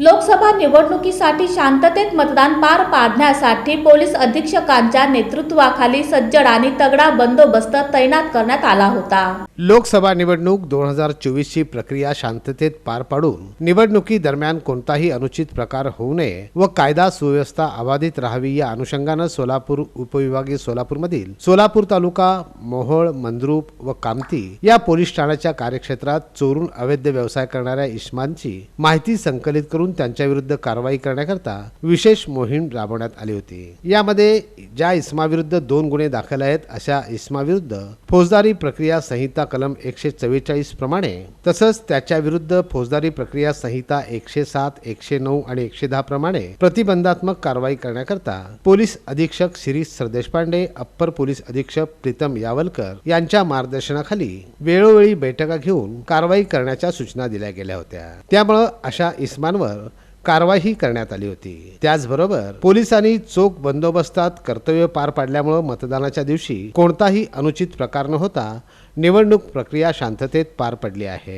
लोकसभा निवडणुकीसाठी शांततेत मतदान पार पाडण्यासाठी पोलीस अधीक्षकांच्या नेतृत्वाखाली सज्जड आणि तगडा बंदोबस्त तैनात करण्यात आला होता. लोकसभा निवडणूक दोन हजार चोवीसची प्रक्रिया शांततेत पार पाडून निवडणुकी दरम्यान कोणताही अनुचित प्रकार होऊ नये व कायदा सुव्यवस्था अबाधित राहावी या अनुषंगानं सोलापूर उपविभागीय सोलापूरमधील सोलापूर तालुका मोहोळ मंद्रुप व कामती या पोलीस ठाण्याच्या कार्यक्षेत्रात चोरून अवैध व्यवसाय करणाऱ्या इस्मानची माहिती संकलित करून त्यांच्याविरुद्ध कारवाई करण्याकरता विशेष मोहीम राबवण्यात आली होती. यामध्ये ज्या इस्माविरुद्ध दोन गुन्हे दाखल आहेत अशा इस्माविरुद्ध फौजदारी प्रक्रिया संहिता कलम एकशे चव्वेचाळीस प्रमाणे तसंच त्याच्या विरुद्ध फौजदारी प्रक्रिया संहिता एकशे सात एकशे नऊ आणि एकशे दहा प्रमाणे प्रतिबंधात्मक कारवाई करण्याकरता पोलीस अधीक्षक शिरीष सरदेशपांडे अप्पर पोलीस अधीक्षक प्रीतम सावलकर यांच्या मार्गदर्शनाखाली वेळोवेळी बैठका घेऊन कारवाई करण्याच्या सूचना दिल्या गेल्या होत्या. त्यामुळं अशा इस्मांवर कारवाई करण्यात आली होती. त्याचबरोबर पोलिसांनी चोख बंदोबस्तात कर्तव्य पार पाडल्यामुळे मतदानाच्या दिवशी कोणताही अनुचित प्रकार न होता निवडणूक प्रक्रिया शांततेत पार पडली आहे.